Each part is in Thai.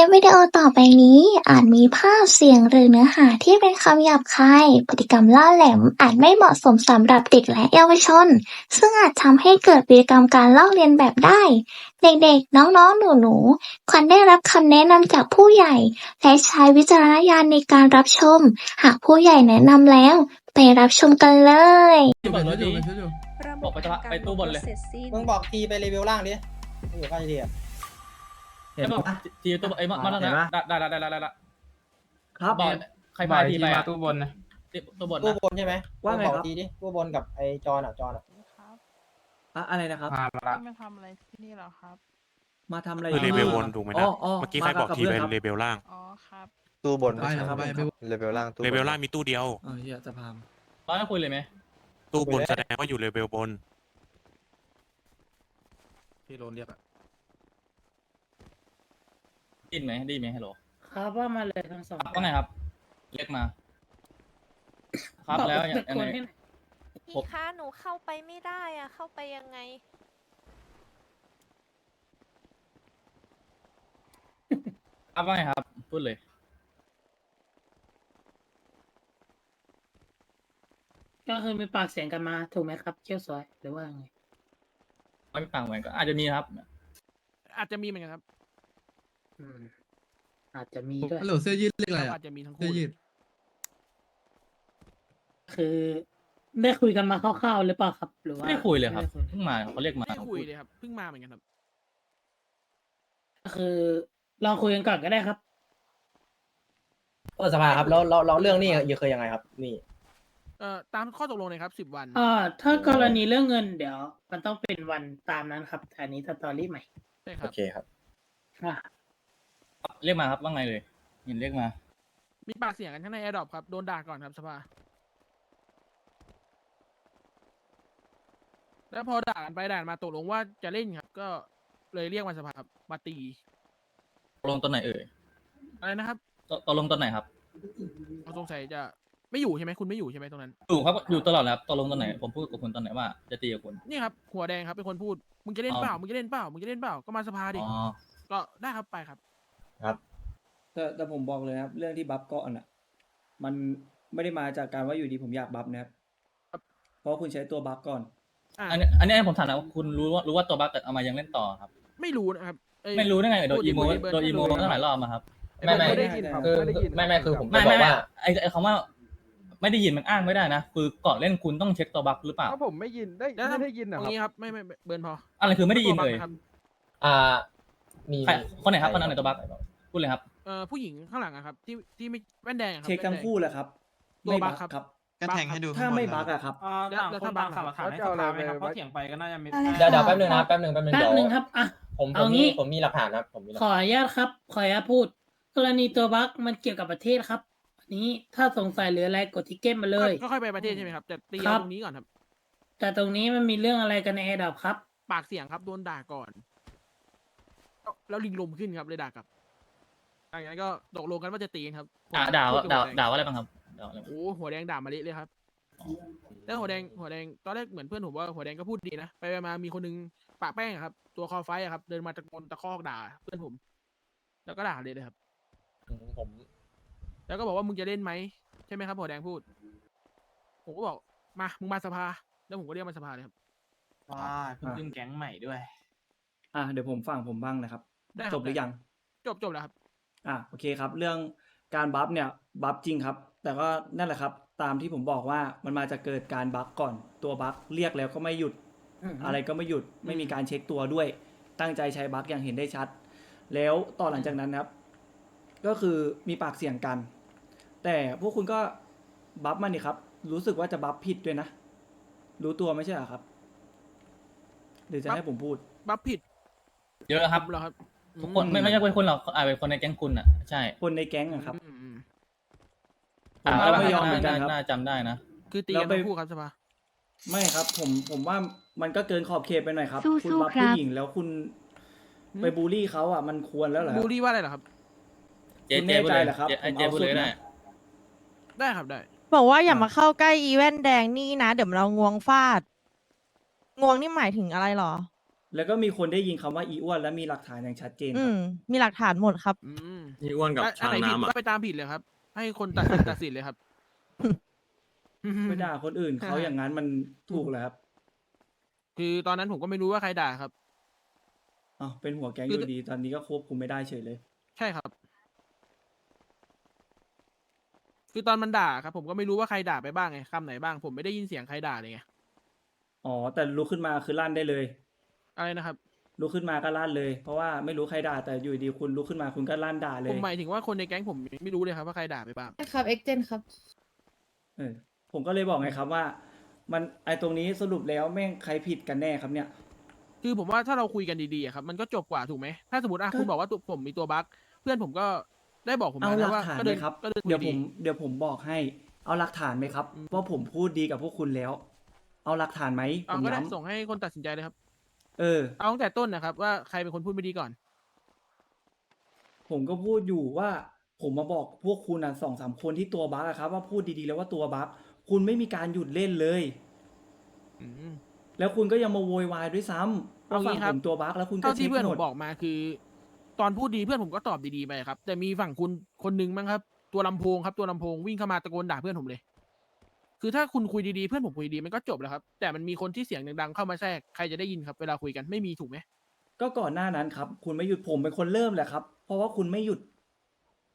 ลิปวิดีโอต่อไปนี้ อาจมีภาพเสียงหรือเนื้อหาที่เป็นคำหยาบคาย พฤติกรรมล่าแหลมอาจไม่เหมาะสมสำหรับเด็กและเยาวชน ซึ่งอาจทำให้เกิดพฤติกรรมการลอกเลียนแบบได้ เด็กๆ น้องๆ หนูๆ ควรได้รับคำแนะนำจากผู้ใหญ่ และใช้วิจารณญาณในการรับชม หากผู้ใหญ่แนะนำแล้ว ไปรับชมกันเลย อยู่เป็นชุดอยู่ บอกไปจะไปตู้บนเลย มึงบอกทีไปรีวิวล่างดิอยู่ข้างทีอะ ห็นไอ้บอกปะ ทีตัวไอ้มามาแล้วเห็นนะปะ ได้ได้ได้ได้ได้ได้ครับ บอกใครพาทีไปมาอะตู้บนนะตู้บนตู้นะบนใช่ไหมว่าไงมึบอกครับทีดิตู้บนกับไอ้จอนอะจอนอะครับอะอะไรนะครับ มาละ มาทำอะไรที่นี่เหรอครับ มาทำอะไรคือเลเวลที่บนถูกไหมอ๋นะออ๋อเมื่อกี้ใครบอกทีไปมากับเลเพื่อนครับเวลล่าง อ๋อครับ ตู้บนได้ครับใช่ได้ครับเลเวลล่างตู้เลเวลบนล่างมีตู้เดียว เออเฮียจะพามร้อยคุยเลยไหมตู้บนแสดงว่าอยู่เลเวลบน พี่โรนเรียกอะ ได้ยินไหมได้ยินไหมฮัลโหลครับว่ามาเลยทั้งสองครับว่าไงครับ เรียกมา ครับแล้วยังยังคนไงให้หน่อยผมพี่คะหนูเข้าไปไม่ได้อะเข้าไปยังไง ครับว่าไงครับ พูดเลย ก็คือมีปากเสียงกันมาถูกไหมครับเขี้ยวซอยหรือว่าไงไม่มีปังเหมือนก็อาจจะมีครับ อาจจะมีเหมือนกันครับ อืมอาจจะมีด้วย ฮัลโหลเสื้อยืดเรียกอะไรอาอะจจะมีทั้งเสื้คู่อยืดคือได้คุยกันมาคร่าวๆหรือเปล่าครับ หรือว่าไม่ได้คุยเลยครับ ไม่ได้เพิ่งมาเขาเรียกมาไม่ได้คุยเลยครับเพิ่งมาเหมือนกันครับ ก็คือลองคุยกันก่อนก็ได้ครับ เออสภาครับแล้วแล้วแล้วเรื่องนี้ยังเคยยังไงครับ นี่ เอ่อตามข้อตกลงเลยครับสิบวัน อ่าถ้ากรณีเรื่องเงินเดี๋ยว มันต้องเป็นวันตามนั้นครับแต่อันนี้สตอรี่ใหม่ ใช่คโอรับเคครับ อ่า เรียกมาครับว่าไงเลยเห็นเรียกมา มีปากเสียงกันข้างในแอร์ดรอปครับ โดนด่าก่อนครับสภา แล้วพอด่ากันไปด่ากันมาตกลงว่าจะเล่นครับ ก็เลยเรียกมาสภาครับมาตี ตกลงตอนไหนเอ่ยอะไรนะครับตตกลงตอนไหนครับ เขาสงสัยจะไม่อยู่ใช่ไหมคุณไม่อยู่ใช่ไหมตรงนั้น อยู่ครับอยู่ตลอดแล้วครับตกลงตอนไหน ผมพูดกับคุณตอนไหนว่าจะตีกับคุณ นี่ครับหัวแดงครับเป็นคนพูด มึงจะเล่นอ๋อเปล่า มึงจะเล่นเปล่า มึงจะเล่นเปล่า ก็มาสภาดิ อ๋อ ก็ได้ครับไปครับ แต่แต่ผมบอกเลยนะครับ เรื่องที่บัฟเกาะน่ะ มันไม่ได้มาจากการว่าอยู่ดีผมอยากบัฟนะครับครับเพราะคุณใช้ตัวบัฟก่อน อ่าอันนี้อันนี้ผมถามนะว่าคุณรู้ว่ารู้ว่าตัวบัคแต่เอามายังเล่นต่อครับ ไม่รู้นะครับเอ้ย ไม่รู้ได้ไงโดนพูดอีโมดิพูดดิโดนอีโมพูดดิตั้งหลายรอบมาครับไม่ไม่ไม่ ได้ยินครับคือไม่ได้ยินไม่ไม่คือผมไม่จะบไม่อกไม่ว่า ไอไอคำว่า ไม่ได้ยินมันอ้างไม่ได้นะ คือก่อนเล่นคุณต้องเช็คตัวบัคหรือเปล่า ถ้าผมไม่ยินได้แล้วไม่ได้ยินตนะรงครับ นี้ครับไม่ไม่ไม่เบิร์นพออะไรคือไม่ได้ยินเลยครับอ่า มีใครคนไหนครับใคนนั้นไหนตัวบัค พูดเลยครับ เอ่อผู้หญิงข้างหลังอะครับ ที่ที่ไม่แว่นแดงอะครับเช็คทั้งแว่นแด คู่แหละครับตัวไม่บับัคฟครับ ครับ ก็แทงให้ดูถ้าไม่บัฟอะครับ อ่าแล้วแล้วถ้าบัคอะครับให้สภาไหมครับเพราะเถียงไปก็น่าจะมีเดี๋ยวเดี๋ยวแป๊บนึงนะแป๊บนึงแป๊บนึงแป๊เดี๋บยวนึงครับ อะ ผมผเอามงี้มีผมมีหลักฐานนะครับผมมีหลักขอฐานอนุญาตครับ ขออนุญาตพูด กรณีตัวบั๊กมันเกี่ยวกับประเทศครับอันนี้ถ้าสงสัยหรืออะไรกดทิเก็ตมาเลยก็ค่อยไปประเทศใช่ไหมครับ แต่ตีครัเอาบ ตรงนี้ก่อนครับ แต่ตรงนี้มันมีเรื่องอะไรกันในแอร์ดับครับ ปากเสียงครับโดนด่าก่อน แล้วแล้วลิงลมขึ้นครับเลยด่ากลับ หลังจากนั้นก็ตกลงกันว่าจะตีกันครับด่าด่าพูว่ากับด่าหัวแงด่าว่าอะไรบ้างครับด่าว่าอะไรบ้างโอ้หัวแดงด่ามาเละเลยครับแล้วหัวแดงหัวแดงตอนแรกเหมือนเพื่อนผมว่าหัวแดงก็พูดดีนะไปไปมามีคนนึงปะแป้งอะครับ ตัวคอไฟอะครับ เดินมาตะโกนตะคอกด่า เพื่อนผม แล้วก็ด่าเลยเลยครับ อืมผมแล้วก็บอกว่ามึงจะเล่นไหมใช่ไหมครับหัวแดงพูด ผมก็บอกมามึงมาสภา แล้วผมก็เรียกมาสภาเลยครับว้าเพิ่งขึ้นแก๊งใหม่ด้วย อะเดี๋ยวผมฟังผมบ้างนะครับ ได้ครับจบหรือยัง จบจบแล้วครับ อะโอเคครับ เรื่องการบัฟเนี่ยบัฟจริงครับ แต่ก็นั่นแหละครับ ตามที่ผมบอกว่ามันมาจากเกิดการบัฟก่อน ตัวบัฟเรียกแล้วก็ไม่หยุดอืมอะไรก็ไม่หยุดไม่มีการเช็คตัวด้วย ตั้งใจใช้บัฟอย่างเห็นได้ชัด แล้วต่อหลังจากนั้นนะครับ ก็คือมีปากเสียงกัน แต่พวกคุณก็บัฟมันนี่ครับ รู้สึกว่าจะบัฟผิดด้วยนะ รู้ตัวไม่ใช่เหรอครับ หรือจะบัฟให้ผมพูด บัฟผิดเยอะครับเหรอครับ ทุกคนไม่ไม่ใช่เป็นคนหรอกอาจเป็นคนในแก๊งคุณอะใช่คนในแก๊งอะครับ อืมอืมผมอ่าก็ไม่ยอมเหมือนกันน่าครับ น่าจำได้นะ คือตีแล้กัวนไปทั้งคู่ครับสภาไม่ครับ ผมผมว่ามันก็เกินขอบเขตไปหน่อยครับสู้คุณสู้บัฟครับ ผู้หญิงแล้วคุณ ไปบูลลี่เขาอะมันควรแล้วเหรอคบูรับลลี่ว่าอะไรเหรอครับ เจ๊คุณเจ๊แน่พูดใจเลยเหรอครับเจ๊ไอ้ผมเจ๊เอาพูดเลยสุดได้นะได้ครับได้ บอกว่าอย่าอะมาเข้าใกล้อีแว่นแดงนี่นะ เดี๋ยวเรางวงฟาด งวงนี่หมายถึงอะไรหรอ แล้วก็มีคนได้ยินคำว่าอีอ้วนและมีหลักฐานอย่างชัดเจนอืครับมมีหลักฐานหมดครับ อืมนี่อ้วนกับอันช้างไหนผิดน้ำอะ ก็ไปตามผิดเลยครับ ให้คนตัดสินตัดสินเลยครับไม่ด่าคนอื่นเขาอย่างนั้นมันถูกเหรอครับคือตอนนั้นผมก็ไม่รู้ว่าใครด่าครับ อ๋อเป็นหัวแก๊งอคือยู่ดี ตอนนี้ก็ควบคุมไม่ได้เฉยเลย ใช่ครับ คือตอนมันด่าครับ ผมก็ไม่รู้ว่าใครด่าไปบ้างไงคำไหนบ้าง ผมไม่ได้ยินเสียงใครด่าเลยไง อ๋อแต่ลุกขึ้นมาคือลั่นได้เลย อะไรนะครับ ลุกขึ้นมาก็ลั่นเลย เพราะว่าไม่รู้ใครด่าแต่อยู่ดีคุณลุกขึ้นมาคุณก็ลั่นด่าเลผมยหมายถึงว่าคนในแก๊งผมไม่รู้เลยครับว่าใครด่าไปบ้าง ครับเอ็กเจนครับ เออผมก็เลยบอกไงครับว่า มันไอตรงนี้สรุปแล้วแม่งใครผิดกันแน่ครับเนี่ย คือผมว่าถ้าเราคุยกันดีๆอะครับมันก็จบกว่าถูกไหมถ้าสมมติอะก็ คุณบอกว่าตัวผมมีตัวบั๊กเพื่อนผมก็ได้บอกผมเอามาหลันะกว่าฐานก็ไหมเดินครับ ก็เดินคุเดี๋ยวยผดีมเดี๋ยวผมบอกให้ เอาหลักฐานไหมครับอืมว่าผมพูดดีกับพวกคุณแล้ว เอาหลักฐานไหมผเอามก็ได้ย้ำส่งให้คนตัดสินใจเลยครับ เออ เอาตั้งแต่ต้นนะครับ ว่าใครเป็นคนพูดไม่ดีก่อน ผมก็พูดอยู่ว่า ผมมาบอกพวกคุณอะสองสามคนที่ตัวบั๊กอะครับ ว่าพูดดีๆแล้วว่าตัวบั๊กคุณไม่มีการหยุดเล่นเลย อืม แล้วคุณก็ยังมาโวยวายด้วยซ้ำว่าเอางี้ฝั่งครัผบ มตัวบั๊กแล้วคุณก็เท่าเช็ที่คเพื่อนหผมมดบอกมาคือ ตอนพูดดีเพื่อนผมก็ตอบดีๆไปครับ แต่มีฝั่งคุณคนหนึงมั้งครับ ตัวลำโพงครับตัวลำโพงวิ่งเข้ามาตะโกนด่าเพื่อนผมเลย คือถ้าคุณคุยดีๆเพื่อนผมคุยดีมันก็จบแล้วครับ แต่มันมีคนที่เสียงดังๆเข้ามาแทรกใครจะได้ยินครับเวลาคุยกันไม่มีถูกไหมก็ก่อนหน้านั้นครับ คุณไม่หยุดผมเป็นคนเริ่มแหละครับ เพราะว่าคุณไม่หยุด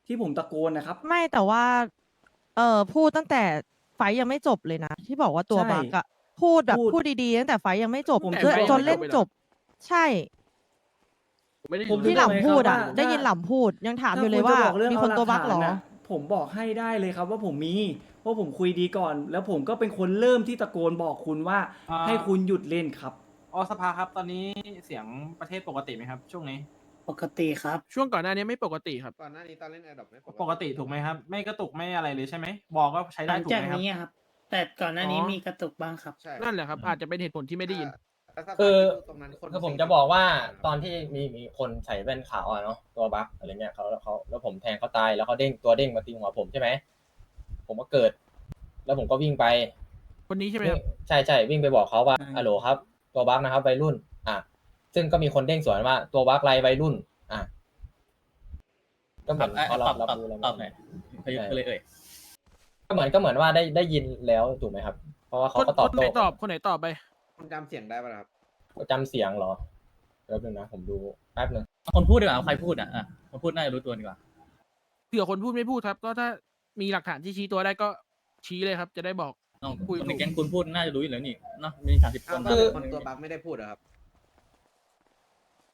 ที่ผมตะโกนนะครับ ไม่แต่ว่า เอ่อพูดตั้งแต่ไฟท์ยังไม่จบเลยนะ ที่บอกว่าตัวใช่บักอะพูดแบบพูดพูดดีๆตั้งแต่ไฟท์ยังไม่จบผมจนถึงบอกจนเล่นไม่จบจบ ใช่ ผมไม่ได้ผมยินถึที่งหบลัอกงไงพูดครัอะบว่าได้ยินถ้าหล่ำพูดยังถามอยู่เลยถ้ว่าคุณจะบอกเรื่องมีคนเอาตัวบักเหรอลัฐานน่ะ ผมบอกให้ได้เลยครับว่าผมมีเพราะผมคุยดีก่อน แล้วผมก็เป็นคนเริ่มที่ตะโกนบอกคุณว่า อ่า ให้คุณหยุดเล่นครับอ๋อสภาครับตอนนี้เสียงประเทศปกติไหมครับ ช่วงนี้ปกติครับ ช่วงก่อนหน้านี้ไม่ปกติครับ ก่อนหน้านี้ตอนเล่นแอร์ดรอปไม่ปกติถูกไหมครับ ไม่กระตุกไม่อะไรเลยใช่ไหมบอกก็ใช้หได้ลังถูกจากไหมครับ นี้อะครับ แต่ก่อนหน้านี้อ๋อ มีกระตุกบ้างครับ ใช่นั่นแหละครับอาจจะเป็นเหตุผลที่ไม่ได้ยิน แต่ถ้าคือตรงนั้นคนคือผมสี่จะบอกว่าตอนที่มีมีคนใส่แว่นขาวอะเนาะตัวบั๊กอะไรเงี้ยเขาแล้วเขาแล้วผมแทงเขาตายแล้วเขาเด้งตัวเด้งมาตีหัวผมใช่ไหมผมก็เกิด แล้วผมก็วิ่งไปคนนี้ใช่ไหมครับใช่ใช่วิ่งไปบอกเขาว่าใช่อะโหลครับ ตัวบั๊กนะครับวัยรุ่น อะซึ่งก็มีคนเด้งสวนว่า ตัวบั๊กไรวัยรุ่น อะก็เหมือนอะเขาตรัอบบรับตอบรู้แล้วตอบหน่อยไปไปเลยเอ่ยก็เหมือนก็เหมือนว่าได้ได้ยินแล้วถูกไหมครับ เพราะว่าคเขานก็ตอบคนไหนโต้ตอบคนไหนตอบไป คุณจำเสียงได้ป่ะครับ จำเสียงเหรอแป๊บนึงนะผมดูแป๊บนึงคนพูดดีกว่าเอาใครพูดอะอะคนพูดน่าจะรู้ตัวดีกว่า เผื่อคนพูดไม่พูดครับ ก็ถ้ามีหลักฐานที่ชี้ตัวได้ก็ชี้เลยครับ จะได้บอก น้องคุยคนในแก๊งคุณพูดน่าจะรู้อยู่แล้วนี่เนาะมีสามสิบคอ้าวนคือคนตัวบั๊กไม่ได้พูดเหรอครับ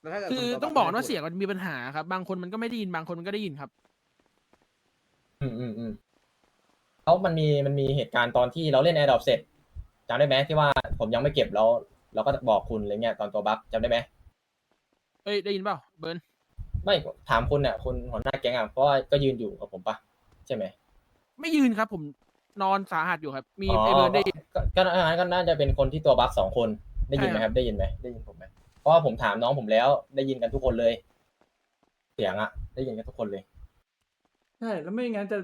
แล้วถ้าเกิดคือคนวต้องบอกไม่นะว่าพูดเสียงมันมีปัญหาครับ บางคนมันก็ไม่ได้ยินบางคนมันก็ได้ยินครับ อืมอืมอืมแล้วมันมีมันมีเหตุการณ์ตอนที่เราเล่นแอร์ดรอปเสร็จ จำได้ไหมที่ว่าผมยังไม่เก็บแล้วเราก็บอกคุณอะไรเงี้ยตอนตัวบั๊กจำได้ไหมเอ้ยได้ยินเปล่าเบิร์นไม่ถามคุณเนี่ยคุณหัวหน้าแก๊งอะเพราะว่าก็ยืนอยู่กับผมปะใช่ไหมไม่ยืนครับ ผมนอนสาหัสอยู่ครับ มีไอเบิร์นได้ยินก็ก็ก็ก็น่าจะเป็นคนที่ตัวบั๊กสองคนได้ยินไหมใช่คครัรับบได้ยินไหมได้ยินผมไหมเพราะว่าผมถามน้องผมแล้ว ได้ยินกันทุกคนเลย เสียงอะ ได้ยินกันทุกคนเลยใช่แล้วไม่งั้นจะ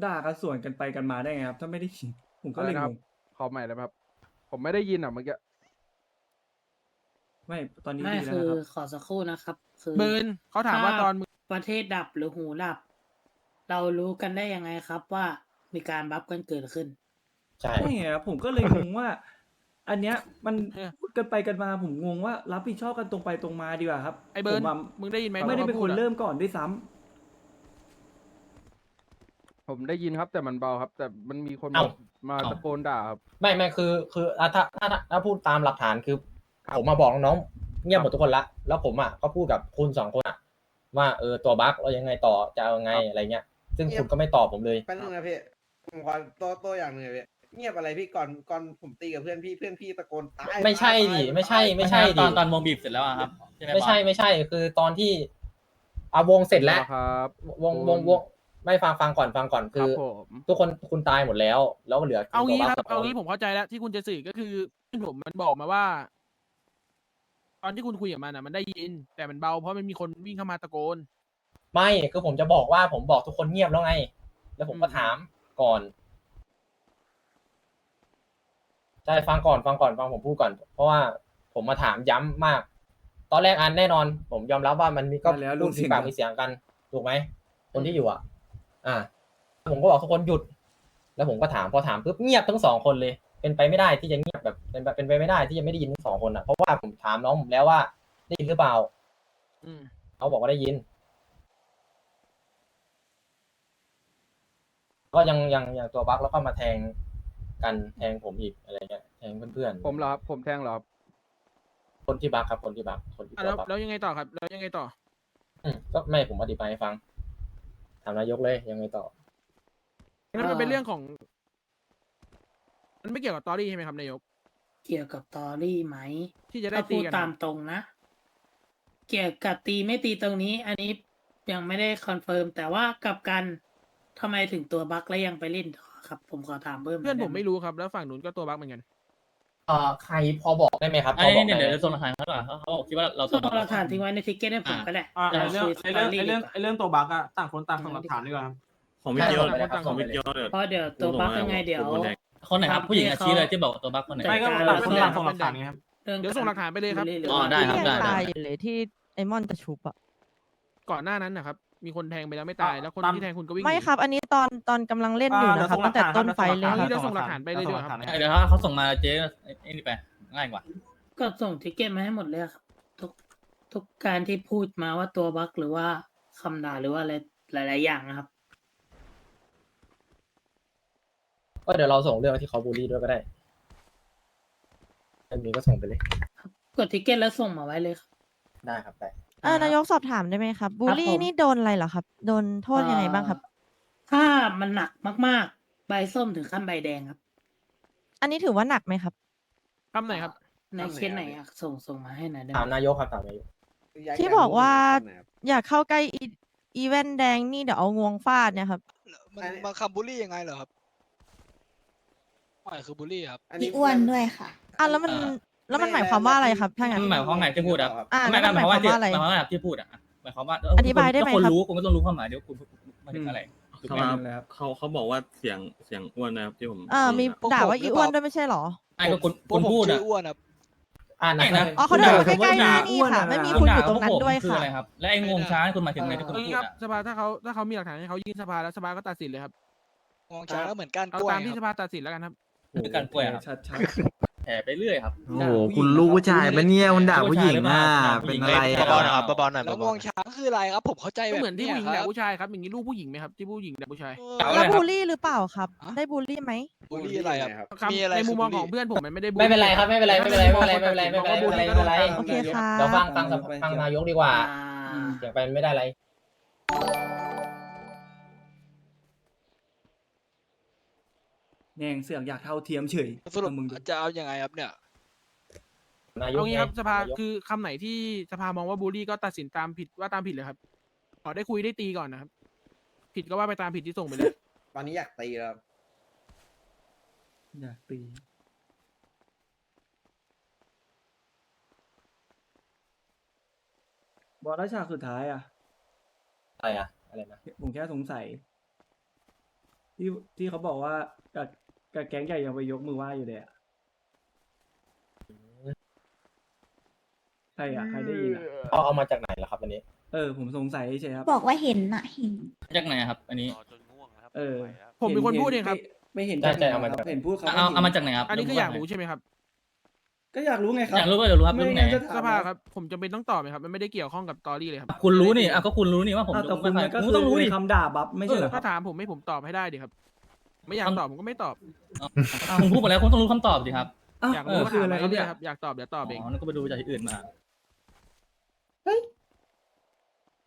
ด่ากันสวนกันไปกันมาได้ไงครับ ถ้าไม่ได้ยินผมก็เลยอะไรนะคงรับงขอใหม่ได้ไหมครับ ผมไม่ได้ยินอะเมื่อกี้ ไม่ตอนนี้ไม่ดีแล้วคือนะครับ ขอสักครู่นะครับ คือเบิร์นเขาถามว่าตอนมึงประเทศดับหรือหูดับ เรารู้กันได้ยังไงครับว่ามีการบัฟกันเกิดขึ้น ใช่ใช่ไงครับผมก็เลยงงว่า อันเนี้ยมันพูดกันไปกันมาผมงงว่า รับผิดชอบกันตรงไปตรงมาดีกว่าครับไอเบิร์นผมอะมึงได้ยินไหมไม่ได้เป็นขาคพูนอะเริ่มก่อนด้วยซ้ำ ผมได้ยินครับแต่มันเบาครับ แต่มันมีคนเอ้ามาเอ้า ตะโกนด่าครับ ไม่ไม่คือคืออะถ้าถ้าถ้าถ้าพูดตามหลักฐานคือครับผมมาบอกน้องๆเงียบหมดทุกคนละ แล้วผมอะก็พูดกับคุณสองคนอะว่าเออตัวบั๊กเรายังไงต่อจะเอายังไงอะไรเงี้ย ซึ่งคุณก็ไม่ตอบผมเลย แป๊บนึงนะพี่ผมขอตัวตัวอย่างหนึ่งนะพี่เงียบอะไรพี่ก่อนก่อนผมตีกับเพื่อนพี่เพื่อนพี่ตะโกนตายไม่ใช่ตายดิตายไม่ใช่ตายไม่ใช่ ตอนดิตอนวงบีบเสร็จแล้วอะครับใช่ไหมไม่ใช่บอสไม่ใช่คือตอนที่เอาวงเสร็จแล้ว ครับวงวงวง ไม่ฟังฟังก่อนฟังก่อนคคืรับอ ผมทุกคนคุณตายหมดแล้ว แล้วเหลือเอางี้ตัวครับสงเอานงี้ผมเข้าใจแล้วที่คุณจะสื่อก็คือเพื่อนผมมันบอกมาว่า ตอนที่คุณคุยกับมันอะมันได้ยิน แต่มันเบาเพราะมันมีคนวิ่งเข้ามาตะโกน ไม่คือผมจะบอกว่าผมบอกทุกคนเงียบแล้วไง แล้วผมก็อืม ถามก่อนใช่ฟังก่อนฟังก่อนฟังผมพูดก่อน เพราะว่าผมมาถามย้ำมาก ตอนแรกอันแน่นอน ผมยอมรับว่ามันมีก็มาแล้วพูดลูกศิมีษย์ปากมีเสียงกันถูกไหมคนที่อยู่อะ อ่าผมก็บอกทุกคนหยุด แล้วผมก็ถามพอถามปุ๊บเงียบทั้งสองคนเลย เป็นไปไม่ได้ที่จะเงียบแบบเป็นแบบเป็นไปไม่ได้ที่จะไม่ได้ยินทั้งสองคนอะเพราะว่าผมถามน้องผมแล้วว่าได้ยินหรือเปล่าอืมเขาบอกว่าได้ยิน ก็ยังยังยังตัวบั๊กแล้วก็มาแทงกันแทงผมอีกอะไรเงี้ยแทงเพื่อนๆผมเหรอครับผมแทงเหรอครับคนที่บั๊กครับคนที่บั๊กคนที่อะตัแล้ววบั๊กแล้วยังไงต่อครับ แล้วยังไงต่อ อืมก็ไม่ผมอธิบายให้ฟัง ถามนายกเลยยังไงต่อ นั่นมันเป็นเรื่องของ มันไม่เกี่ยวกับตอรี่ใช่ไหมครับนายก เกี่ยวกับตอรี่ไหมที่จะได้ถ้าตีพูดกันตามตรงนะ เกี่ยวกับตีไม่ตีตรงนี้ อันนี้ยังไม่ได้คอนเฟิร์มแต่ว่ากลับกันทำไมถึงตัวบั๊กแล้วยังไปเล่นต่อครับ ผมขอถามเพิ่มหยเพื่อนผมด้หไม่รู้ครับแล้วฝั่งนู้นก็ตัวบั๊กเหมือนกัน เอ่อใครพอบอกได้ไหมครับพไอ้อบอกเนี่ยได้เดี๋ยวไหมจะส่งหลักฐานเขาก่อนเขาเขาบอกคิดว่าเราส่งหลักฐานทิ้งไว้ในทิกเก็ตให้ผมก็ได้อ่าเดี๋ยวไอเรื่องคุยไอเรื่องสตไอเรื่องดีกว่าไอเรื่องตัวบั๊กอะต่างคนต่างส่งหลักฐานดีกว่าครับ ของวิดีโอใช่ของวิดีโอเดี๋ยวเพราะเดี๋ยวตัวบั๊กยังไงเดี๋ยว คนแดงคนไหนครับผู้หญิงอาชีเลยที่บอกตัวบั๊กคนไหน ไม่ก็จัดการต่างคนต่างส่งหลักฐานไงครับรื่องเดี๋ยวส่งหลักฐานไปเลยครับ อ๋อได้ครับที่ได้ยังได้ ตายอยู่เลยที่ไอมอนจะชุบอะก่อนหน้านั้นนะครับ มีคนแทงไปแล้วไม่ตาย แล้วคนตามที่แทงคุณก็วิ่งหไม่นีครับ อันนี้ตอนตอนกำลังเล่นอยู่นะครับตั้งแต่ต้นไฟเลยอาครับเดี๋ยวส่งหลักฐานไปเลยดีกว่าครับเดี๋ยวเขาเขาส่งมาเจ๊ไอ้นี่ไปง่ายกว่า ก็ส่งทิกเก็ตมาให้หมดเลยครับทุกทุกการที่พูดมาว่าตัวบั๊กหรือว่าคำด่าหรือว่าอะไรหลาย ๆ อย่างนะครับ ก็เดี๋ยวเราส่งเรื่องที่เขาบูลลี่ด้วยก็ได้อันนี้ก็ส่งไปเลย กดทิกเก็ตแล้วส่งมาไว้เลยครับ ได้ครับได้ เออนายกสอบถามได้ไหมครับบูลลี่ผม นี่โดนอะไรเหรอครับ โดนโทษยังไงบ้างครับ ถ้ามันหนักมากๆ ใบส้มถึงขั้นใบแดงครับอันนี้ถือว่าหนักไหมครับ คำไหนครับในเคสไหนอะส่งส่งมาให้หน่อยได้ไหถามมนายกครับถามนายกที่บอกว่าอยากเข้าใกล้อีอีเวนต์แดงนี่เดี๋ยวเอางวงฟาดเนี่ยครับ มันมาคำบูลลี่ยังไงเหรอครับไม่คือบูลลี่ครับพี่อ้วนด้วยค่ะ อะแล้วมันเอ่อ แล้วมันหมายความว่าอะไรครับถ้างั้น มันหมายความว่าไงที่พูดอะอ่าไม่แล้วไม่มันหมายความว่าหมายความว่าอะไรที่หมายความว่าที่พูดอะหมายความว่าอธิบายได้ไหมถ้คนครับรู้คุณก็ต้องรู้ความหมายเดี๋ยวคุณหมายถึงอะไรถูกเขาไหม ครับ เขาเขาบอกว่าเสียงเสียงอ้วนนะครับที่ผมเออมีได้ยินด่าว่าอีอ้วนด้วยไม่ใช่เหรอไอ้ก็คุณคุณพูดอะอ่านะไม่นะ อ๋อเขาเดินมาใกล้ๆด่านี่ค่ะ ไม่มีคุณอยู่ตรงนั้นด้วยคือค่ะ อะไรครับ และไอ้งวงช้างคุณหมายถึงอะไรที่คุณเอาพูงี้ดครับอะสภาถ้าเขาถ้าเขามีหลักฐานให้เขายื่นสภาแล้วสภาก็ตัดสินเลยครับ มองช้าแล้วเหมือนการเอากล้วยตามที่คสรับภาตัดสินแล้วกันครับ คือการป่วยครับชัดชัดแผลไปเรื่อยครับโอ้โหคุณลูกผู้ชายปะเนี่ยมันด่าผู้หญิงอะเป็นอะไรอะเบาๆหน่อยครับเบาๆหน่อยแล้วเบามองช้างคืออะไรครับ ผมเข้าใจก็แบบเหมือนที่ผู้หญิงด่าครับผู้ชายครับอย่างนี้ลูกผู้หญิงไหมครับที่ผู้หญิงด่าผู้ชาย เอาแล้วเลยครับบูลลี่หรือเปล่าครับ ได้บูลลี่ไหม บูลลี่อะไรครับ ครับมีอะไร ในมุมมองคือของเพื่อนผมมันไม่ได้ไม่เป็นไรครับ ไม่เป็นไรไม่เป็นไรไม่เป็นไรไม่เป็นไรไม่เป็นไรไม่เป็นไรไม่เป็นไรโอเคค่ะ เดี๋ยวฟังฟังฟังนายกดีกว่าอ่า เสียงไปไม่ได้อะไร แม่งเสือกอยากเท่าเทียมเฉยสรุปเอามึงดูจะเอายังไงครับเนี่ย นายกเอางี้ครับไงสภานายกคือคำไหนที่สภามองว่าบูลลี่ก็ตัดสินตามผิดว่าตามผิดเลยครับ ขอได้คุยได้ตีก่อนนะครับ ผิดก็ว่าไปตามผิดที่ส่งไปเลย ตอนนี้อยากตีแล้วอยากตีบอลแล้วฉากสุดท้ายอะ อะไรอะอะไรนะ ผมแค่สงสัย ที่ที่เขาบอกว่ากับ กับแก๊งใหญ่ยังไปยกมือไหว้อยู่เลยอะใครอะใครได้ยินอะเอาเอามาจากไหนล่ะครับ อันนี้ เออผมสงสัยเฉยครับ บอกว่าเห็นน่ะเห็น จากไหนครับ อันนี้เออผมเป็นคนพูดเองครับ ไม่ไม่เห็นใช่ใช่จกไหนเอามาครับจากไหนเห็นพูดเขาเอาว่เอามาห็นจากไหนครับอันนี้คืออยากรู้ใช่ไหมครับก็อยากรู้ไงครับ อยากรู้ก็เดี๋ยวรู้ครับไม่รู้ไหนงั้นจะถาม สภาครับ ผมจำเป็นต้องตอบไหมครับ มันไม่ได้เกี่ยวข้องกับตอรี่เลยครับ คุณรู้นี่อะก็คุณรู้นี่ว่าผมอ้าวแต่คุณมันก็คุคืณต้องรู้อดิคำด่าบัฟไม่ใช่เหรอคถ้ารับถามผมให้ผมตอบให้ได้ดิครับ ไม่อยากตอบผมก็ไม่ตอบอะคุณพูดมาแล้วคุณต้องรู้คำตอบสิครับอ้าวอยากรู้ก็คือถามอะไรมาครับเรื่เนี่อยยๆครับอยากตอบเดี๋ยวตอบเองอ๋อนั่นก็ไปดูจากที่อื่นมา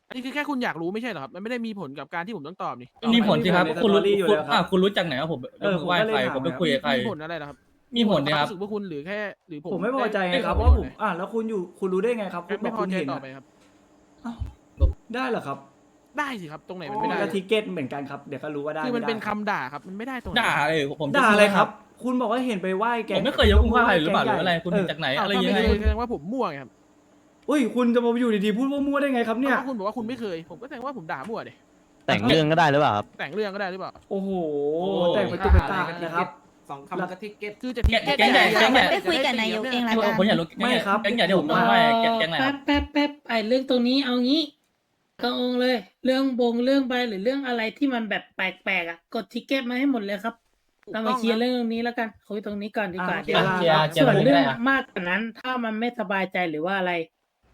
อันนี้คือแค่คุณอยากรู้ไม่ใช่เหรอครับมันไม่ได้มีผลกับการที่ผมต้องตอบนี่มีผลสิครับในคุณรู้สตอรี่อยู่คุณแล้วครับอะคุณรู้จากไหนว่าผมยเอกอมือไหว้ผมก็เลยใครถามผมไปครับคุยกับใคร มีผลอะไรเหรอครับมีผลนะครับ รู้สึกว่าคุณหรือแค่หรือผมผมไม่พอใจไงด้ครับได้ว่าผมไหนอ่าแล้วคุณอยู่คุณรู้ได้ไงครับงั้คุณนบไม่อกพอคุณใจเห็นต่ออะไปครับอ้าวได้เหรอครับ ได้สิครับ ตรงไหนมันไม่ไม่ได้ได้ก็ทิเก็ตเหมือนกันครับ เดี๋ยวก็รู้ว่าได้คือมันไได้เป็นคำด่าครับ มันไม่ได้ตรงไหนด่าเลยผมจด่าอะไรครับ คุณบอกว่าเห็นไปไหว้แกผมไม่เคยยกมือไหว้ใครหรือเปล่าหรืออะไรคุณเจากไหนอ้าวอะไรถ้ายังไม่ไงเคยแสดงว่าผมมั่วไงครับอุ้ยคุณจะมาอยู่ดีๆพูดว่ามั่วได้ไงครับเนี่ยถ้าคุณบอกว่าคุณไม่เคย ผมก็แสดงว่าผมด่ามั่วเดยแต่งเรื่องก็ได้หรือเปล่าครับแต่งเรื่องก็ได้หรือเปล่าโอ้โหโอ้แต่งไปตุกไปตานะครับสองคำก็ทิกเก็ตคือจะแก๊งแก๊งใหญ่แก๊งใหญ่ไปคุยกับนายกเองละกันผมอยากรู้ไม่ครับแก๊งใหญ่ที่ผมต้องว่าแก๊งแก๊งไหนคแป๊รับบแป๊บแป๊บไอเรื่องตรงนี้เอางี้ กระองเลย เรื่องบงเรื่องใบหรือเรื่องอะไรที่มันแบบแปลกๆอะกดทิกเก็ตมาให้หมดเลยครับเรามาเคลียร์เรื่องนี้แล้วกันคุยตรงนี้ก่อนดีกว่าอะเดี๋ยวเคลียร์เคลียร์ส่วนตรงนี้เรื่ก็องได้อะมากกว่านั้น ถ้ามันไม่สบายใจหรือว่าอะไร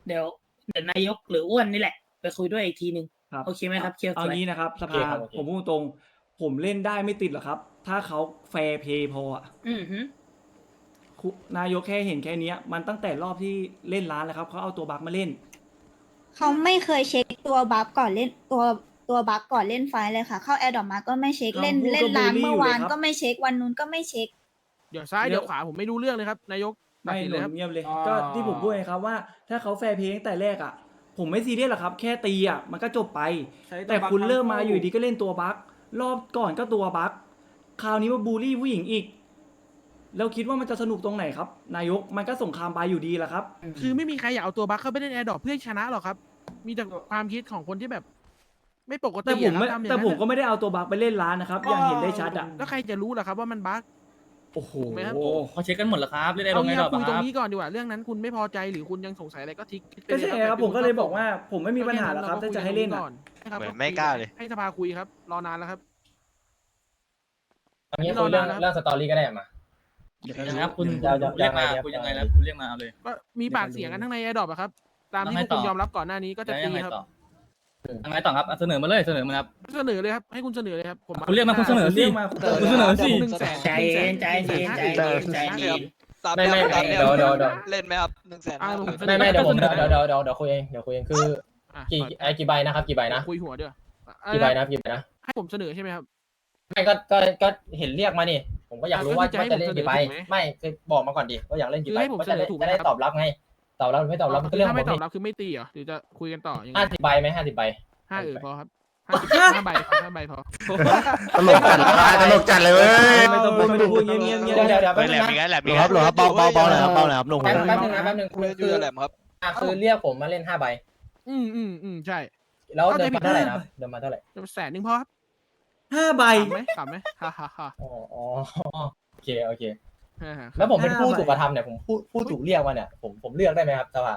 เดี๋ยวเดี๋ยวนายกหรืออ้วนนี่แหละ ไปคุยด้วยอีกทีหนึ่งครับโอเคไหมครับเคลียร์เอาสวยงี้นะครับสโอเคภาครับโอเคผมพูดตรงๆผมเล่นได้ไม่ติดหรอกครับ ถ้าเขาแฟร์เพย์พออะอือหือคุนายกแค่เห็นแค่เนี้ยมันตั้งแต่รอบที่เล่นร้านแล้วครับเขาเอาตัวบัคมาเล่น เขาไม่เคยเช็คตัวบัฟก่อนเล่นตัวตัวบัฟก่อนเล่นไฟล์เลยค่ะ เข้าแอร์ดอมาก็ไม่เช็คเราเล่นพูดเล่นร้านกับบูลลี่เมื่อวานอยู่เลยครับก็ไม่เช็ควันนู้นก็ไม่เช็ค เดี๋ยวซ้ายเดี๋เดี๋ยยววขวาผมไม่รู้เรื่องเลยครับนายกตัดไม่สินหเลนุยนครับเงียบเลยอ๋อก็ที่ผมพูดไงครับว่า ถ้าเขาแฟร์เพย์ตั้งแต่แรกอะ ผมไม่ซีเรียสหรอกครับ แค่ตีอะมันก็จบไป ใช้ตัวแต่บัคคุณเริ่มทั้งมาคู่ อยู่ดีก็เล่นตัวบัครอบก่อนก็ตัวบัคคราวนี้มาบูลลี่ผู้หญิงอีก แล้วคิดว่ามันจะสนุกตรงไหนครับ นายกมันก็สงครามบายอยู่ดีแหละครับ คือไม่มีใครอยากเอาตัวบัคเข้าไปเล่นแอร์ดรอปเพื่อชนะหรอกครับ มีแต่ความคิดของคนที่แบบ ไม่ปกติแต่ผมไม่อะครับทำอย่างแต่นั้นผมก็อะไม่ได้เอาตัวบัคไปเล่นร้านนะครับ อย่างเห็นได้ชัดอะ แล้วใครจะรู้ล่ะครับว่ามันบัคโอ้โห ถูกไหมครับ เขาเช็คกันหมดแล้วครับเล่นได้ลเอางไงงี้หรเราอคุยตครงรับนี้ก่อนดีกว่าเรื่องนั้นคุณไม่พอใจหรือคุณยังสงสัยอะไรก็ทิ้งไปก็เลยใช่แล้วครับไปผมก็เลยดูบอกว่า ผมไม่มีปัญหาหรอกครับถ้าจะให้เล่นอะให้ครับเหมือนไม่กล้าเลย ให้สภาคุยครับรอนานแล้วครับ อันนี้คุยเรื่องเรื่องสตอรี่ก็ได้มา นะครับคุณยาวๆเรียกมายังไงครับคุณยังไงแล้วคุณเรียกมาเอาเลย ก็มีปากเสียงกันทั้งในแอร์ดรอปครับ ตามที่แล้วพไงวกคุณต่อยอมรับก่อนหน้านี้ก็จะแล้วตียังไงครับ ต่อยังไงต่อครับอะเสนอมาเลยเสนอมาครับ เสนอเลยครับ ให้คุณเสนอเลยครับ ผมคุณเรียกมาคุณเสนอสิเรียกมาคุณคุณเสนอสิ หนึ่งแสนใจเย็นใจเย็นใจเย็นใจเย็นไม่ไม่ไม่เดี๋ยวเดี๋ยวเดี๋ยว เล่นไหมครับหนึ่งแสน อ่าผมเสนไม่อไม่เดี๋ยวผมเดี๋ยวเดี๋ยวเดี๋ยวเดี๋ยวเดี๋ยวคุยเองเดี๋ยวคุยเองคืออะกี่ไอ้กี่ใบนะครับ กี่ใบนะคุยหัวเดียวกี่ใบนะกี่ใบนะให้ผมเสนอใช่ไหมครับ ไม่ก็ก็ก็เห็นเรียกมานี่ผมก็อยากรู้ว่าก็คือจะให้ว่าจะเล่นกี่ใบผมเสนอถูกไหมไม่คือบอกมาก่อนดิว่าอยากเล่นกี่ใบคือให้ผมก็จะได้เสนอถูกไหมจะได้ครับ ตอบรับไง ตอบรับหรือไม่ตอบรับมันก็คือเรื่องขถ้าองผมไม่ตอบนี่รับคือไม่ตีเหรอหรือจะคุยกันต่อยังไงห้าสิบใบไหมห้าสิบใบ ห้าเออพอครับห้าสิบห้าใบพอห้าใบพอ ตลกจัดตลกจัดเลยเว้ยไม่ต้องพูดไม่ต้องพูดเงียบเงียบเงียบเดี๋ยวเดี๋ยวเดี๋ยวไปแป๊บแหลนึงมนะอีกแล้วแหลมอีหกรอแล้ควรับหรอครับเบาเบาเบาหน่อยครับเบาหน่อยครับหนุ่มแป๊บแป๊บนึงนะแป๊บนึงคุยคือกับแหลมครับอะคือเรียกผมมาเล่นห้าใบ อืมอืมอืมใช่แล้วเดิมมาเท่าไหร่นะเดิมมาเท่าไหร่จะแสนหนึ่งพอครับห้าใบขำไหมขำไหมฮ่าฮ่าฮ่าอ๋ออ๋อโอเคโอเค ฮ่าฮ่าแล้วผมเป็นผู้ห้าใบถูกกระทำเนี่ยผมผู้ผู้ถูกเรียกมาเนี่ยผมผมเลือกได้ไหมครับสภา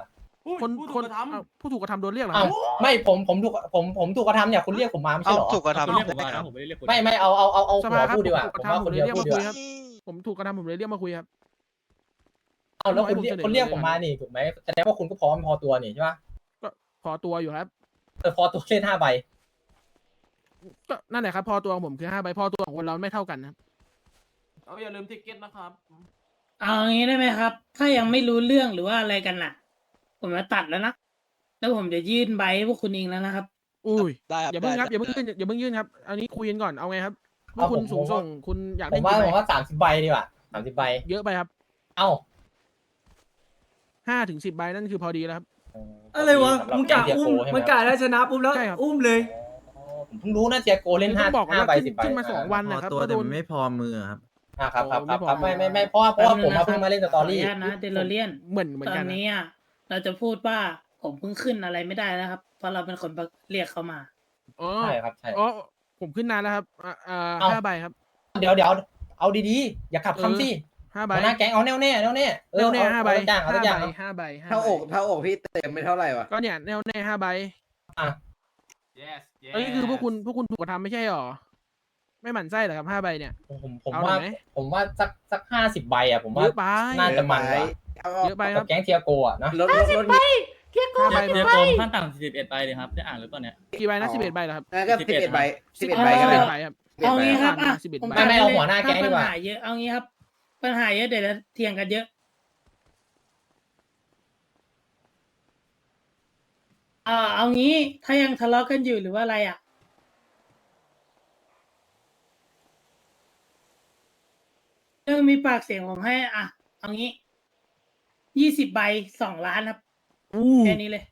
คนคนเอ้าผู้ถูกกระทำโดนเรียกเหรอคเอ้ารับไม่ผมผมถูกผมผมถูกกระทำเนี่ยคุณเรียกผมมาไม่ใช่เอาเหรอถูกกระคุณทำเรียกผมมานะผมไม่ได้เรียกคุณไม่ไม่เอาเอาเอาเอาสหัภาวครับพูดดีกว่าผมผมว่าคนเดียวถูพูกดกดีระกทำว่าผมถูกกระทำผมเลยเรียกมาคุยครับ เอาแล้วคุณเรียกผมเสนอคุณเรียกผมมานี่ถูกไหมแสดงว่าคุณก็พร้อมพอตัวนี่ใช่ปะพอตัวอยู่ครับ เออพอตัวเล่นห้าใบ ก็นั่นแหละครับ พอตัวของผมคือห้าใบพอตัวของคนเราไม่เท่ากันนะครับ เอาอย่าลืมทิกเก็ตนะครับเอางี้ได้ไหมครับ ถ้ายังไม่รู้เรื่องหรือว่าอะไรกันน่ะ ผมจะตัดแล้วนะ แล้วผมจะยื่นใบให้พวกคุณเองแล้วนะครับ อุ้ยได้ครับอย่าเพิ่งครับอย่าเพิ่งได้ยื่นอย่าเพิ่งยื่นครับ อันนี้คุยกันก่อนเอาไงครับพวกคุณสูงส่งคุณอยากผได้มว่ากี่ผมใบว่าสามสิบใบดีกว่าสามสิบใบ เยอะไปครับเอ้าห้าถึงสิบใบนั่นคือพอดีแล้วครับ อะไรวะสำหรับมึงกะเทียอุ้มโใช่ไหมันกะได้ชนะปุ๊บแล้ว ใช่ครับ อุ้มเลยอ๋อผมเพิ่งรู้นะเทียโกเล่นห้าต้องบอกก่อนห้าว่าใบขึ้นสิบใบขึ้นมาสองวันนะครับก็โดนไม่พอมือครับ อ่าครับครับครับโอ้ไม่พอครับไม่ไม่ไม่เพราะว่าเพราะว่าผมมาเพิ่งมาเล่นสตอรี่ขออนุญาตนะเดลเลียนเหมือนเหมือนตอกันนนะนี้อะเราจะพูดว่าผมเพิ่งขึ้นอะไรไม่ได้แล้วครับเพราะเราเป็นคนเรียกเขามาอ๋อใช่ครับใช่อ๋อผมขึ้นนานแล้วครับอ่าอ่าเอ้าห้าใบครับ เดี๋ยวเดี๋ยวเอาดีๆอย่าขับคำสิห้าใบหัวหน้าแก๊งเอาแน่วแน่แน่วแน่เออแน่วแน่เอาห้าใบเอาทุกอย่างเอาทุกอย่างห้าใบเอาห้าใบห้าเท่าใบอกเท่าอกพี่เต็มไม่เท่าไหร่วะก็เนี่ยแน่วแน่ห้าใบอะ yes อันนี้คือพวกคุณพวกคุณถูกกระทำไม่ใช่หรอ ไม่หมั่นไส้เหรอครับห้าใบเนี่ย ผมผมเอาหน่ว่า อยไหม ผมว่าสักสักห้าสิบใบอะผมว่าเยอะไป น่าจะมันกว่าเอาเยอะไปคกัรับบแก๊งเทียโกอะนะรถรถรถมีห้าใบเทียพโกอมขั้นต่ำสี่สิบเอ็ดไปเลยครับ ได้อ่านหรือเปล่าเนี่ย กี่ใบนะสิบเอ็ดใบเหรอครับงั้นก็สิบเอ็ดใบสิบเอ็ด11ใบก็ได้สิบใบครับ เอางี้ครับผ่านอะมา11ผมใบตัดไม่เอาลยหัวหน้าแก๊งดีกว่า ถ้ปัญหาเยอะเอางี้ครับ ปัญหาเยอะเดี๋ยวจะเถียงกันเยอะ อ่า เอางี้ถ้ายังทะเลาะกันอยู่หรือว่าอะไรอะ เรื่ องมีปากเสียงผมให้ อะ เอางี้ยี่สิบใบสองล้านครับอู้แค่นี้เลย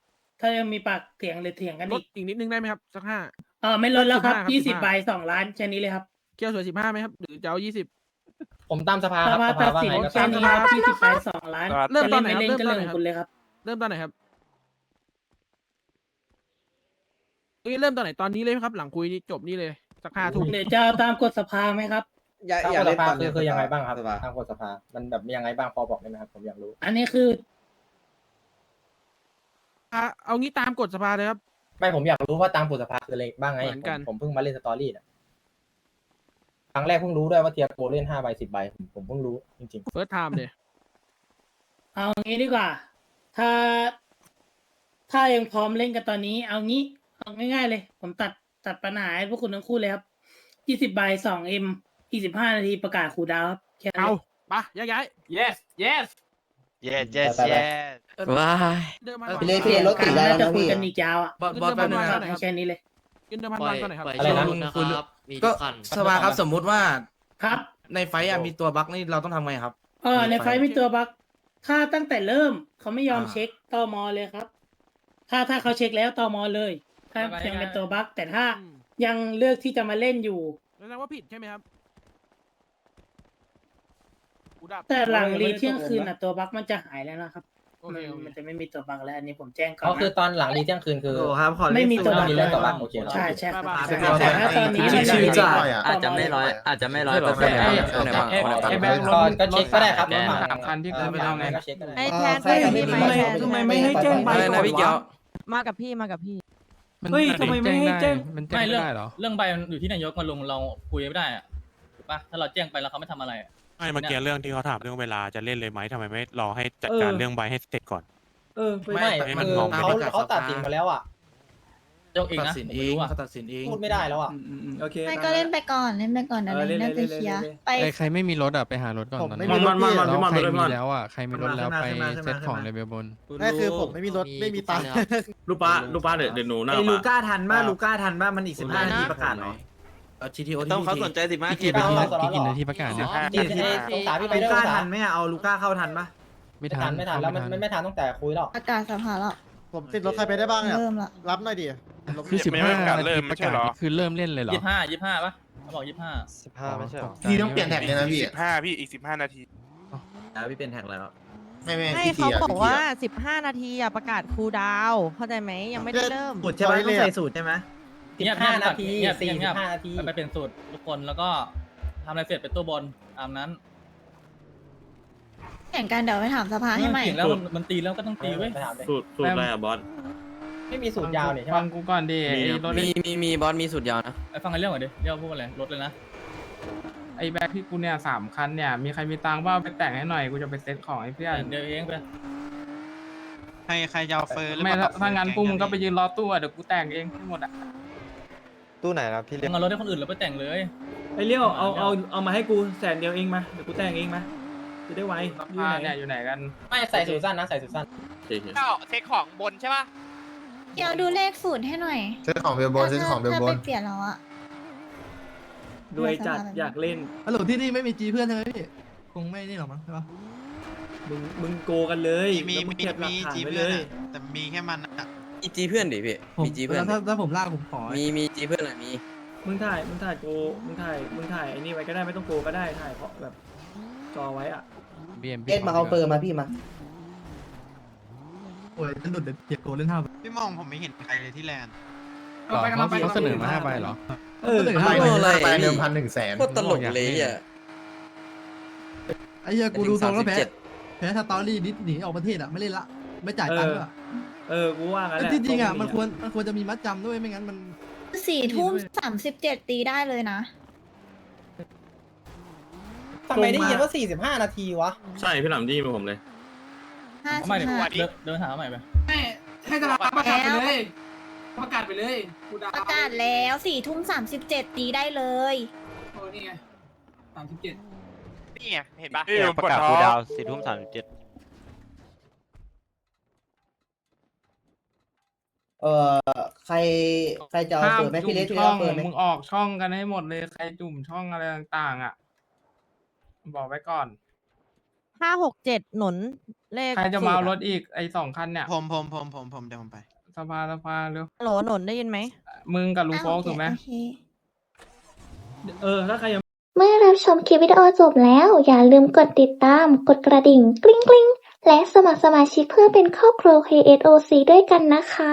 ถ้ายังมีปากเถียงหรือเถียงกันลอีดกอีกนิดนึงได้ไหมครับ สักห้า เออไม่ลดแล้วครับ15ครับยี่สิบ15 ใบสองล้านแค่นี้เลยครับ เกี่ยวสวยสิบห้าไหมครับ หรือจะเอายี่สิบ ผมตามสภาสครับภาสตัภาดว่าสินไงก็แค่ตามนี้สคภารับยี่สิบใบสองล้านเริ่มตอนไหนจะครับเล่นไม่เริ่เล่มนตก็อนไหนเรื่องคขรัอบงคุณเลยครับ เริ่มตอนไหนครับเอ้ยเริ่มตอนไหนตอนนี้เลยไหมครับ หลังคุยนี่จบนี่เลย สักห้าทุ่ม เดี๋ยวจะเอาตามกฎสภาไหมครับ อยากทางอยากกฎเล่สนภาตอนคือคือยังไงบ้างครับสภาทางกฎสภา มันแบบยังไงบ้างพอบอกได้ไหมครับผมอยากรู้ อันนี้คืออะเอางี้ตามกฎสภาเลยครับ ไม่ผมอยากรู้ว่าตามกฎสภาคืออะไรบ้างไงเหมือนกัน ผมผมเพิ่งมาเล่นสตอรี่น่ะครั้งแรกเพิ่งรู้ด้วยว่าเทียโกเล่นห้าใบสิบใบผมผมเพิ่งรู้จริง เฟิร์สไทม์เลยเอางี้ดีกว่า ถ้า ถ้ายังพร้อมเล่นกันตอนนี้ เอางี้เอาง่ายๆเลย ผมตัดตัดปัญหาให้พวกคุณทั้งคู่เลยครับยี่สิบใบสองเอ็ม ยี่สิบห้านาทีประกาศครูดาวครับแค่นั้นเอาเลยไปะย้าย yes yes เย้เย้เย้ว้ายๆเดินมาพี่เล่พี่เล่รถติดน่าแล้วจะนะคุยพี่กันอีกยาวอะบอสบอสแป๊บนึงคนะรับแค่นี้เลย กินเดิมพันวันก่อนหน่อยครับอะไรนะคุณก็สภาครับสมมุติว่าครับ ในไฟต์อะมีตัวบั๊กนี่เราต้องทำไงครับ เออในไฟล์มีตัวบั๊กถ้าตั้งแต่เริ่มเขาไม่ยอมอ่า เช็คตอมอเลยครับ ถ้าถ้าเขาเช็คแล้วตอมอเลย ถ้ายังเป็นตัวบั๊กแต่ถ้าอืมยังเลือกที่จะมาเล่นอยู่ แสดงว่าผิดใช่ไหมครับกู ดับแต่หลังรีเที่ยงคืนน่ะตัวบั๊กมันจะหายแล้วนะครับ โอมัเคนโอเคมันจะไม่มีตัวบั๊กแล้วอันนี้ผมแจ้งๆก่อเขานคือนะตอนหลังรีเที่ยงคืนคือไม่มีตัวบั๊กมีแล้เล่นตัวบั๊กโอเคใช่ใช่ครับบ๊ายบายแต่ถ้าตอนนี้มันชิวๆจ้ะอาจจะไม่ร้อยอาจจะไม่ร้อยเปอร์เซ็นต์เอ้ยคนไหนบ้างคนไหนบ้างไอ้แบงค์รถก็เช็คก็ได้ครับรถหมาสามคันที่เออไม่เอาไงก็เช็คก็ได้ไอ้แทนใช่ไปกับไม่พี่ไหมไม่แทนทำไมไม่ให้แจ้งใบอะไรก่นะอนพี่เกียววะ มากับพี่มากับพี่ เฮ้ยทำไมไม่ให้แจ้งไม่เรื่องเรื่องใบมันอยู่ที่นายกมาลงเราคุยไม่ได้อะถูกปะถ้าเราแจ้งไปแล้วเขาไม่ทำอะไรอะ ไม่เมื่อกี้เรื่องที่เขาถามเรื่องเวลาจะเล่นเลยไหมทำไมไม่รอให้จัดเออการเรื่องใบให้เสร็จก่อน เออไปไม่ให้มันคือมองไปเขาที่เขาตัดสินมาแล้วอะยกเองตัดนะสินผมเอไม่งรู้อะเขาตัดสินเอง พูดไม่ได้แล้วอะ อืมอืมอืมโอเคไม่ตามก็เล่นนั้นไปก่อนเล่นไปก่อนนะเออเล่นน่าเล่จะนเล่นเคลียร์เล่นไปใครไม่มีรถอะไปหารถก่อนผมตอนไม่นี้มีรถพี่ แล้วใครมีแล้วอะใครมีรถแล้วไปเซ็ตของเลเวลบน นั่นคือผมไม่มีรถไม่มีตังค์ ลูกป้าลูกป้าเดี๋ยวเดี๋ยวหนูหน้าไอ้ลูป้าก้าทันบ้าลูก้าทันบ้ามันอีกสิสิบบห้าห้านานาทีทีปประระกากาศศหหน่น่ออยย เอา GTO ที่ต้องเขาสนใจสิบห้ากี่ทีนาทีเอากี่นาทีประกาศเนี่ยกี่นาทีสงสารพี่ไปด้วยลูสก้างสาทัรนไหมอะเอาลูก้าเข้าทันปะไม่ไม่ทัทันนไม่ทันแล้วมันมันไม่ทันตั้งแต่คุยหรอกประกาศสภาแล้วผมติดรถใครไปได้บ้างเนี่ย เริ่มละรับหน่อยดิคือสิบห้านาทีประกาศนี่คือเริ่มเล่นเลยเหรอยี่ห้ายี่ห้าปะเขาบอกยี่ห้าสิบห้าไม่ใช่หรอพี่ต้องเปลี่ยนแท็กเลยนะพี่ สิบห้าพี่อีกสิบห้านาทีพี่เป็นแท็กแล้ว ไม่ไม่ให้เขาบอกว่า 15 นาทีอะประกาศครูลดาวน์เข้าใจไหมยังไม่ได้เริ่ม สูตรใช่ไหมต้องใส่สูตรใช่ไหม สิบห้านาทีเงียบสี่เงียบสิบห้านาที ไปเป็นสูตรทุกคนแล้วก็ทำอะไรเสร็จเป็นตัวบนตามนั้นแข่งกันเดี๋ยวไปถามสภาให้ใหม่เก่งแล้วมันมันตีแล้วก็ต้องตีเว้ยไปถามเลยสูตรสูตรอะไรอะบอส ไม่มีสูตรยาวเนี่ยใช่ฟัปะงกูก่อนดิมีไอ้ครับ รถมีมีมีบอสมีสุดยาวนะไปฟังกันเรื่องก่อนดิเรื่องพูดอะไรรถเลยนะ ไอ้แบ็คที่กูเนี่ยสามคันเนี่ยมีใครมีตังค์ว่าไปแต่งให้หน่อยกูจะไปเซ็ตของให้เพื่อนเดี๋ยวเองไป ใครใครจะเอาเฟอร์หรือไม่เปล่ถ้าถ้างั้นพวกมึงก็ไปยืนรอตู้อะเดี๋ยวกูแต่งเองทั้งหมดอะ ตู้ไหนครับพี่เล็กมึงเอารถให้คนอื่นแล้วไปแต่งเลย ไอ้เลี้ยวเอาเอาเอามาให้กูแสนเดียวเองมาเดี๋ยวกูแต่งเองมาจะได้ไวอยู่ผ้าไหนเนี่ยอยู่ไหนกันไม่ใส่สูทสั้นนะใส่สูทสั้นก็เช็คของบนใช่ป่ะเดี๋ยวดูเลขสูตรให้หน่อยเซ็ตของเบลบนเซ็ตของเบลบถ้านไปเปลี่ยนแล้วอะด้วยจัดอยากเล่นฮัลโหลที่นี่ไม่มีจีเพื่อนใช่ไหมพี่ คงไม่นี่หรอกมั้งใช่ปะมึงมึงโกกันเลยมีแล้วงมีเก็บหลัมีกฐานจีไว้เพื่เลอนยอะแต่มีแค่มันอะ มีจีเพื่อนดิพี่มีจีเพื่อนถ้าถ้าผมลากผมขอมีมีจีเพื่อนอะมี มึงถ่ายมึงถ่ายโกมึงถ่ายมึงถ่ายไอ้นี่ไว้ก็ได้ไม่ต้องโกก็ได้ถ่ายเพราะแบบจอไว้อะ BM เอ็ดมาเอาเฟอร์มาพี่มา โอ้ยจะหลุดเดี๋ยวโกเล่นห้าพี่มองผมไม่เห็นใครเลยที่แลนด์เขาเสนอมาห้าใบเหรอ เออหนึ่งห้าไปเดิมพันหนึ่งแสนโคตรตลกเลยอะไอ้เหี้ยกูดูทรงแล้วแพ้37แพ้สตอรี่นิดหนีออกประเทศอะไม่เล่นละ ไม่จ่ายตังค์ด้วยอะ เออกูว่างั้นแหละจริงๆอะมันควรมันควรจะมีมัดจำด้วยไม่งั้นมันสี่ทุ่มสามสิบเจ็ดตีได้เลยนะ ทำไมได้ยินว่าสี่สิบห้านาทีวะ ใช่พี่หลามดีมาผมเลย ห้าเอาสิใหม่บเดี๋ยวห้า เดินเดินถามใหม่ไป ให้สภาประกาศไปเลย ประกาศไปเลยครูลดาวประกาศแล้วสี่ทุ่มสามสิบเจ็ดตีได้เลย โอ้นี่ไงสามสิบเจ็ดนี่ไงเห็นปะพี่ประกาศครูดาวสี่ทุ่มสามสิบเจ็ด เอ่อใครใครจะเอาห้ามเฟอร์ไหมจุ่พี่เล็กมพี่ช่เล็อกงเอาเฟอร์ไหมมึงออกช่องกันให้หมดเลยใครจุ่มช่องอะไรต่างๆ อะ บอกไว้ก่อน5 6 7หนุนเลขใครจะมาเอารสูถตอีกไอ้สองคันเนี่ยผมผมผมผมผมเดี๋ยวผมไป สภาสภาเร็วฮัลโหลหนุนได้ยินไหม มึงกับลุงโฟกถูกไหม โอเคเออถ้าใครยังเมื่อรับชมคลิปวิดีโอจบแล้ว อย่าลืมกดติดตาม กดกระดิ่ง กริ๊งกริ๊งและสมัครสมาชิกเพื่อเป็นครอบครัว KSOC ด้วยกันนะคะ